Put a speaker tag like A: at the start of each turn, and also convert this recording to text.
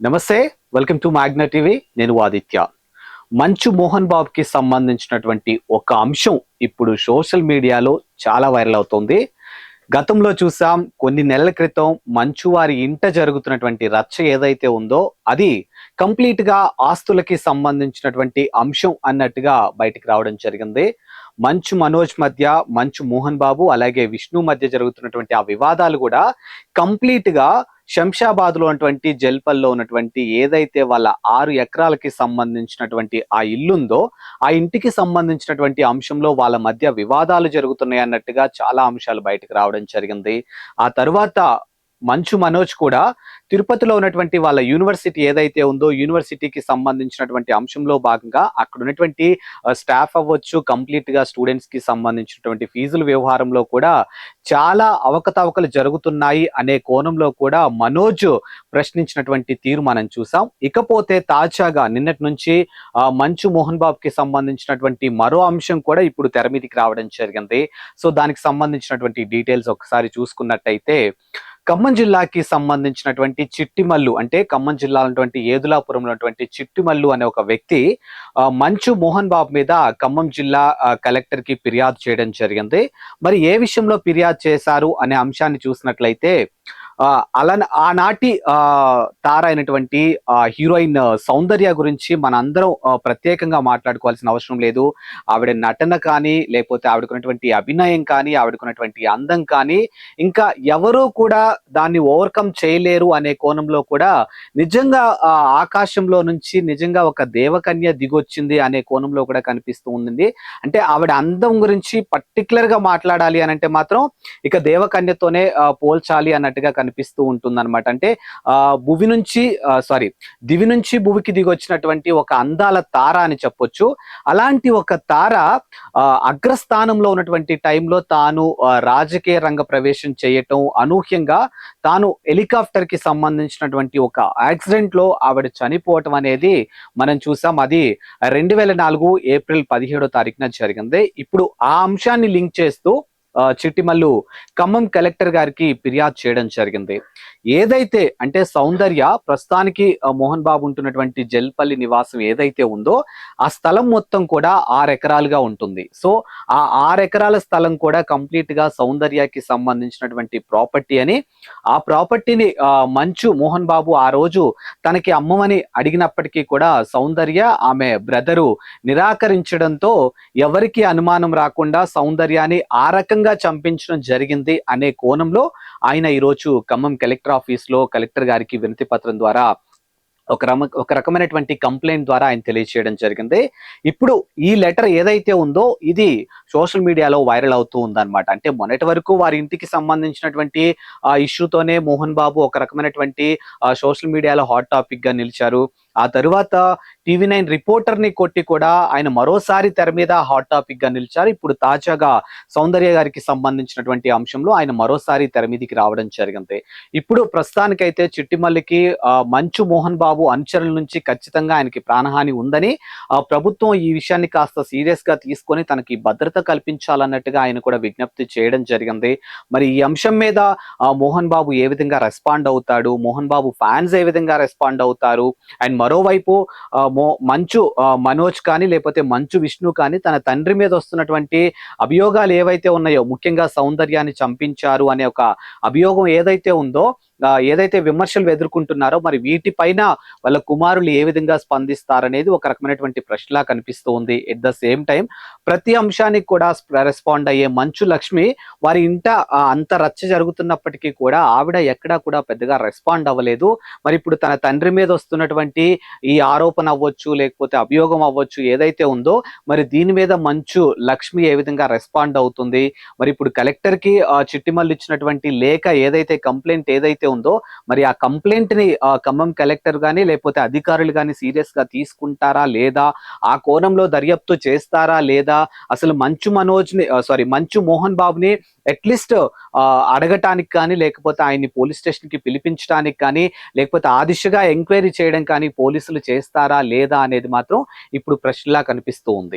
A: నమస్తే welcome to Magna TV నేను ఆదిత్య. మంచు మోహన్ బాబుకి సంబంధించినటువంటి ఒక అంశం ఇప్పుడు సోషల్ మీడియాలో చాలా వైరల్ అవుతుంది. గతంలో చూసాం కొన్ని నెలల క్రితం మంచు వారి ఇంట జరుగుతున్నటువంటి రచ్చ ఏదైతే ఉందో అది కంప్లీట్గా ఆస్తులకి సంబంధించినటువంటి అంశం అన్నట్టుగా బయటికి రావడం జరిగింది. మంచు మనోజ్ మధ్య మంచు మోహన్ బాబు అలాగే విష్ణు మధ్య జరుగుతున్నటువంటి ఆ వివాదాలు కూడా కంప్లీట్గా శంషాబాద్లో ఉన్నటువంటి జల్పల్లో ఉన్నటువంటి ఏదైతే వాళ్ళ ఆరు ఎకరాలకి సంబంధించినటువంటి ఆ ఇల్లుందో ఆ ఇంటికి సంబంధించినటువంటి అంశంలో వాళ్ళ మధ్య వివాదాలు జరుగుతున్నాయి అన్నట్టుగా చాలా అంశాలు బయటకు రావడం జరిగింది. ఆ తర్వాత మంచు మనోజ్ కూడా తిరుపతిలో ఉన్నటువంటి వాళ్ళ యూనివర్సిటీ ఏదైతే ఉందో యూనివర్సిటీకి సంబంధించినటువంటి అంశంలో భాగంగా అక్కడ ఉన్నటువంటి స్టాఫ్ అవ్వచ్చు కంప్లీట్గా స్టూడెంట్స్కి సంబంధించినటువంటి ఫీజుల వ్యవహారంలో కూడా చాలా అవకతవకలు జరుగుతున్నాయి అనే కోణంలో కూడా మనోజ్ ప్రశ్నించినటువంటి తీరు మనం చూసాం. ఇకపోతే తాజాగా నిన్నటి నుంచి మంచు మోహన్ బాబుకి సంబంధించినటువంటి మరో అంశం కూడా ఇప్పుడు తెర మీదకి రావడం జరిగింది. సో దానికి సంబంధించినటువంటి డీటెయిల్స్ ఒకసారి చూసుకున్నట్టయితే ఖమ్మం జిల్లాకి సంబంధించినటువంటి చిట్టిమల్లు అంటే ఖమ్మం జిల్లా ఉన్నటువంటి ఉన్నటువంటి చిట్టిమల్లు అనే ఒక వ్యక్తి మంచు మోహన్ బాబు మీద ఖమ్మం జిల్లా కలెక్టర్కి ఫిర్యాదు చేయడం జరిగింది. మరి ఏ విషయంలో ఫిర్యాదు చేశారు అనే అంశాన్ని చూసినట్లయితే అలా ఆనాటి ఆ, తార అయినటువంటి హీరోయిన్ సౌందర్య గురించి మనందరం ప్రత్యేకంగా మాట్లాడుకోవాల్సిన అవసరం లేదు. ఆవిడ నటన కానీ లేకపోతే ఆవిడకున్నటువంటి అభినయం కానీ ఆవిడకున్నటువంటి అందం కానీ ఇంకా ఎవరూ కూడా దాన్ని ఓవర్కమ్ చేయలేరు అనే కోణంలో కూడా నిజంగా ఆకాశంలో నుంచి నిజంగా ఒక దేవకన్య దిగొచ్చింది అనే కోణంలో కూడా కనిపిస్తూ ఉంది అంటే ఆవిడ అందం గురించి పర్టికులర్గా మాట్లాడాలి అని అంటే మాత్రం ఇక దేవకన్యతోనే పోల్చాలి అన్నట్టుగా కనిపి కనిపిస్తూ ఉంటుంది అనమాట అంటే ఆ భువి నుంచి సారీ దివి నుంచి భువికి దిగొచ్చినటువంటి ఒక అందాల తార అని చెప్పొచ్చు. అలాంటి ఒక తార ఆ, అగ్రస్థానంలో ఉన్నటువంటి టైంలో తాను రాజకీయ రంగ ప్రవేశం చేయటం అనూహ్యంగా తాను హెలికాప్టర్కి సంబంధించినటువంటి ఒక యాక్సిడెంట్లో ఆవిడ చనిపోవటం అనేది మనం చూసాం. అది రెండు వేల నాలుగు ఏప్రిల్ పదిహేడో తారీఖున జరిగింది. ఇప్పుడు ఆ అంశాన్ని లింక్ చేస్తూ చిట్టిమల్లు ఖమ్మం కలెక్టర్ గారికి ఫిర్యాదు చేయడం జరిగింది. ఏదైతే అంటే సౌందర్య ప్రస్తుతానికి మోహన్ బాబు ఉంటున్నటువంటి జల్పల్లి నివాసం ఏదైతే ఉందో ఆ స్థలం మొత్తం కూడా ఆరు ఎకరాలుగా ఉంటుంది. సో ఆ ఆరు ఎకరాల స్థలం కూడా కంప్లీట్గా సౌందర్యకి సంబంధించినటువంటి ప్రాపర్టీ అని ఆ ప్రాపర్టీని మంచు మోహన్ బాబు ఆ రోజు తనకి అమ్మమని అడిగినప్పటికీ కూడా సౌందర్య ఆమె బ్రదరు నిరాకరించడంతో ఎవరికి అనుమానం రాకుండా సౌందర్యాన్ని ఆ రకంగా చంపించడం జరిగింది అనే కోణంలో ఆయన ఈరోజు ఖమ్మం కలెక్టర్ ఆఫీస్లో కలెక్టర్ గారికి వినతి పత్రం ద్వారా ఒక రమ ఒక రకమైనటువంటి కంప్లైంట్ ద్వారా ఆయన తెలియజేయడం జరిగింది. ఇప్పుడు ఈ లెటర్ ఏదైతే ఉందో ఇది సోషల్ మీడియాలో వైరల్ అవుతూ ఉందన్నమాట. అంటే మొన్నటి వరకు వారి ఇంటికి సంబంధించినటువంటి ఆ ఇష్యూతోనే మోహన్ బాబు ఒక రకమైనటువంటి సోషల్ మీడియాలో హాట్ టాపిక్గా నిలిచారు. ఆ తరువాత టీవీ నైన్ రిపోర్టర్ని కొట్టి కూడా ఆయన మరోసారి తెర మీద హాట్ టాపిక్గా నిలిచారు. ఇప్పుడు తాజాగా సౌందర్య గారికి సంబంధించినటువంటి అంశంలో ఆయన మరోసారి తెర మీదకి రావడం జరిగింది. ఇప్పుడు ప్రస్తుతానికైతే చిట్టిమల్లికి మంచు మోహన్ బాబు అనుచరుల నుంచి ఖచ్చితంగా ఆయనకి ప్రాణహాని ఉందని ఆ, ప్రభుత్వం ఈ విషయాన్ని కాస్త సీరియస్గా తీసుకొని తనకి భద్రత కల్పించాలన్నట్టుగా ఆయన కూడా విజ్ఞప్తి చేయడం జరిగింది. మరి ఈ అంశం మీద మోహన్ బాబు ఏ విధంగా రెస్పాండ్ అవుతాడు? మోహన్ బాబు ఫ్యాన్స్ ఏ విధంగా రెస్పాండ్ అవుతారు? అండ్ మరోవైపు మంచు మనోజ్ కానీ లేకపోతే మంచు విష్ణు కానీ తన తండ్రి మీద వస్తున్నటువంటి అభియోగాలు ఏవైతే ఉన్నాయో ముఖ్యంగా సౌందర్యాన్ని చంపించారు అనే ఒక అభియోగం ఏదైతే ఉందో ఏదైతే విమర్శలు ఎదుర్కొంటున్నారో మరి వీటిపైన వాళ్ళ కుమారులు ఏ విధంగా స్పందిస్తారనేది ఒక రకమైనటువంటి ప్రశ్నలా కనిపిస్తూ ఉంది ఎట్ ద సేమ్ టైం ప్రతి అంశానికి కూడా రెస్పాండ్ అయ్యే మంచు లక్ష్మి వారి ఇంట అంత రచ్చ జరుగుతున్నప్పటికీ కూడా ఆవిడ ఎక్కడా కూడా పెద్దగా రెస్పాండ్ అవ్వలేదు. మరి ఇప్పుడు తన తండ్రి మీద వస్తున్నటువంటి ఈ ఆరోపణ అవ్వచ్చు లేకపోతే అభియోగం అవ్వచ్చు ఏదైతే ఉందో మరి దీని మీద మంచు లక్ష్మి ఏ విధంగా రెస్పాండ్ అవుతుంది? మరి ఇప్పుడు కలెక్టర్కి చిట్టిమల్లు ఇచ్చినటువంటి లేఖ ఏదైతే కంప్లైంట్ ఏదైతే ఉందో మరి ఆ కంప్లైంట్ని ఖమ్మం కలెక్టర్ కానీ లేకపోతే అధికారులు గాని సీరియస్గా తీసుకుంటారా లేదా? ఆ కోణంలో దర్యాప్తు చేస్తారా లేదా? అసలు మంచు మనోజ్ని సారీ మంచు మోహన్ బాబుని అట్లీస్ట్ అడగటానికి కానీ లేకపోతే ఆయన్ని పోలీస్ స్టేషన్కి పిలిపించడానికి కానీ లేకపోతే ఆ దిశగా ఎంక్వైరీ చేయడం కానీ పోలీసులు చేస్తారా లేదా అనేది మాత్రం ఇప్పుడు ప్రశ్నలా కనిపిస్తూ ఉంది.